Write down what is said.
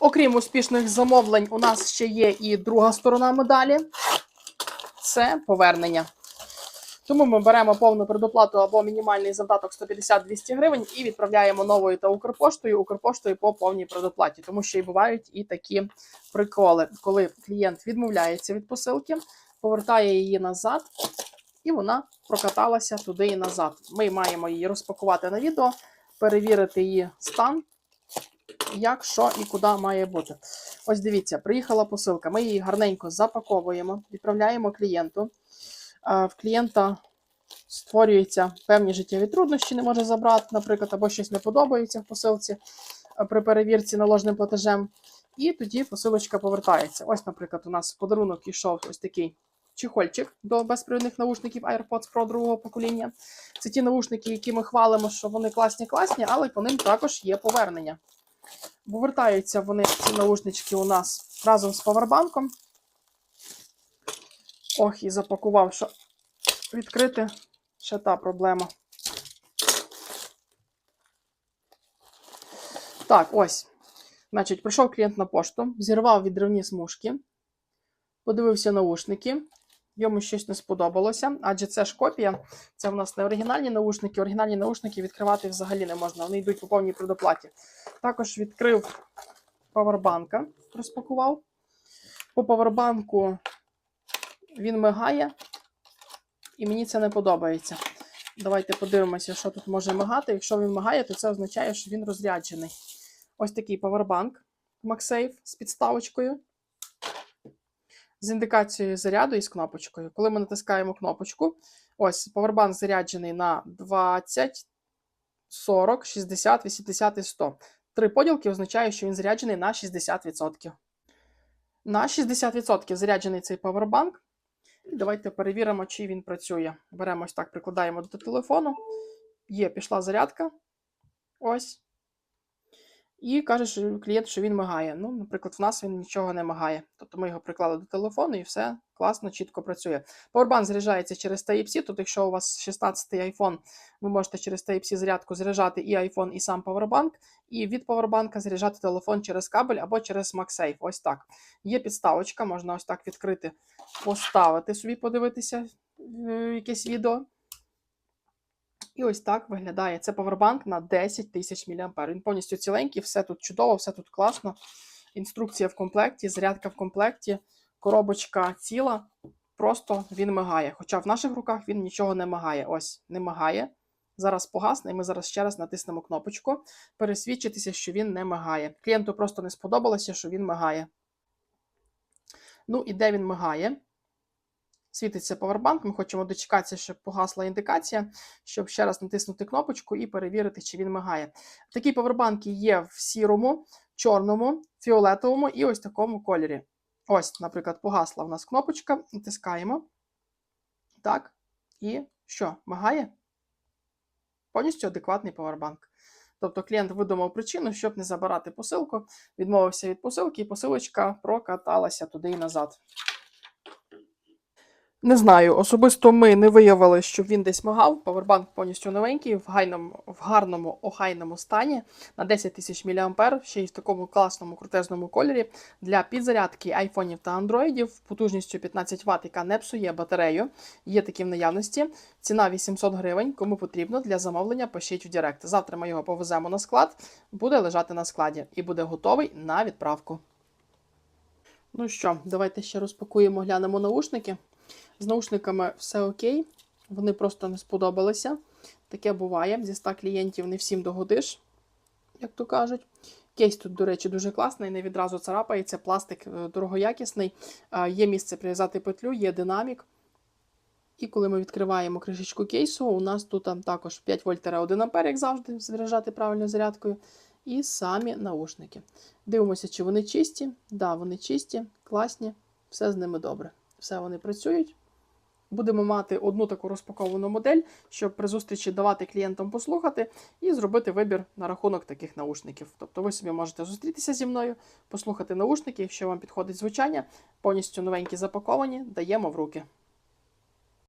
Окрім успішних замовлень, у нас ще є і друга сторона медалі це повернення. Тому ми беремо повну предоплату або мінімальний завдаток 150-200 гривень і відправляємо новою та Укрпоштою, Укрпоштою по повній предоплаті. Тому що і бувають і такі приколи, коли клієнт відмовляється від посилки, повертає її назад, і вона прокаталася туди і назад. Ми маємо її розпакувати на відео, перевірити її стан, як, що і куди має бути. Ось дивіться, приїхала посилка. Ми її гарненько запаковуємо, відправляємо клієнту. В клієнта створюються певні життєві труднощі, не може забрати, наприклад, або щось не подобається в посилці е, при перевірці наложним платежем. І тоді посилочка повертається. Ось, наприклад, у нас в подарунок ішов ось такий чехольчик до безпровідних наушників AirPods Pro другого покоління. Це ті наушники, які ми хвалимо, що вони класні-класні, але по ним також є повернення. Повертаються вони, ці наушнички, у нас разом з павербанком. Ох, і запакував, що відкрити ще та проблема. Так, ось. Значить, прийшов клієнт на пошту, зірвав відривні смужки, подивився наушники. Йому щось не сподобалося, адже це ж копія. Це в нас не оригінальні наушники. Оригінальні наушники відкривати взагалі не можна. Вони йдуть по повній предоплаті. Також відкрив павербанка, розпакував. По павербанку він мигає, і мені це не подобається. Давайте подивимося, що тут може мигати. Якщо він мигає, то це означає, що він розряджений. Ось такий павербанк MagSafe з підставочкою. З індикацією заряду і з кнопочкою. Коли ми натискаємо кнопочку, ось павербанк заряджений на 20, 40, 60, 80 і 100. Три поділки означає, що він заряджений на 60%. На 60% заряджений цей павербанк. Давайте перевіримо, чи він працює. Беремо ось так, прикладаємо до телефону. Є, пішла зарядка. Ось. І каже, що клієнт, що він мигає. Ну, наприклад, в нас він нічого не мигає. Тобто ми його приклали до телефону і все класно, чітко працює. Powerbank заряджається через Type-C, тобто, якщо у вас 16-й iPhone, ви можете через Type-C зарядку заряджати і iPhone, і сам Powerbank, і від Powerbank заряджати телефон через кабель або через MagSafe. Ось так. Є підставочка, можна ось так відкрити, поставити собі, подивитися е, якесь відео. І ось так виглядає. Це павербанк на 10 тисяч мА. Він повністю ціленький, все тут чудово, все тут класно. Інструкція в комплекті, зарядка в комплекті, коробочка ціла. Просто він мигає. Хоча в наших руках він нічого не мигає. Ось, не мигає. Зараз погасне, і ми зараз ще раз натиснемо кнопочку. Пересвідчитися, що він не мигає. Клієнту просто не сподобалося, що він мигає. Ну і де він мигає? Світиться павербанк. Ми хочемо дочекатися, щоб погасла індикація, щоб ще раз натиснути кнопочку і перевірити, чи він мигає. Такі павербанки є в сірому, чорному, фіолетовому і ось такому кольорі. Ось, наприклад, погасла в нас кнопочка, натискаємо. Так. І що? Мигає? Повністю адекватний павербанк. Тобто клієнт видумав причину, щоб не забирати посилку, відмовився від посилки, і посилочка прокаталася туди і назад. Не знаю, особисто ми не виявили, щоб він десь мигав. Павербанк повністю новенький, в гайному, в гарному охайному стані на 10 тисяч мА, ще й в такому класному крутезному кольорі для підзарядки айфонів та андроїдів потужністю 15 Вт, яка не псує батарею. Є такі в наявності. Ціна 800 гривень. Кому потрібно для замовлення, пишіть в Директ. Завтра ми його повеземо на склад, буде лежати на складі і буде готовий на відправку. Ну що, давайте ще розпакуємо, глянемо наушники. З наушниками все окей, вони просто не сподобалися. Таке буває. Зі 100 клієнтів не всім догодиш, як то кажуть. Кейс тут, до речі, дуже класний, не відразу царапається, пластик е, дорогоякісний. Є місце прив'язати петлю, є динамік. І коли ми відкриваємо кришечку кейсу, у нас тут там також 5 вольт 1 А, як завжди, заряджати правильно зарядкою. І самі наушники. Дивимося, чи вони чисті. Так, да, вони чисті, класні, все з ними добре. Все вони працюють. Будемо мати одну таку розпаковану модель, щоб при зустрічі давати клієнтам послухати і зробити вибір на рахунок таких наушників. Тобто ви собі можете зустрітися зі мною, послухати наушники, якщо вам підходить звучання, повністю новенькі запаковані, даємо в руки.